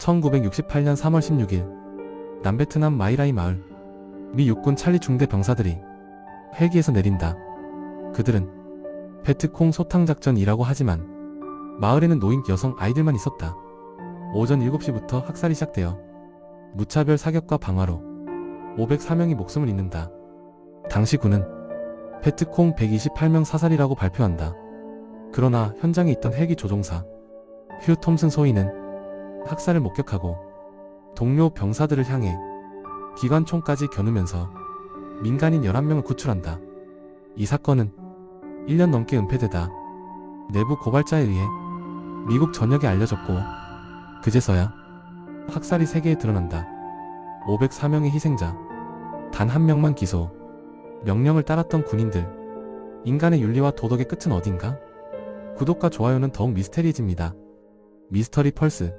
1968년 3월 16일 남베트남 마이라이 마을 미 육군 찰리 중대 병사들이 헬기에서 내린다. 그들은 베트콩 소탕작전이라고 하지만 마을에는 노인 여성 아이들만 있었다. 오전 7시부터 학살이 시작되어 무차별 사격과 방화로 504명이 목숨을 잃는다. 당시 군은 페트콩 128명 사살이라고 발표한다. 그러나 현장에 있던 헬기 조종사 휴 톰슨 소위는 학살을 목격하고 동료 병사들을 향해 기관총까지 겨누면서 민간인 11명을 구출한다. 이 사건은 1년 넘게 은폐되다 내부 고발자에 의해 미국 전역에 알려졌고 그제서야 학살이 세계에 드러난다. 504명의 희생자, 단 한 명만 기소, 명령을 따랐던 군인들, 인간의 윤리와 도덕의 끝은 어딘가? 구독과 좋아요는 더욱 미스테리해집니다. 미스터리 펄스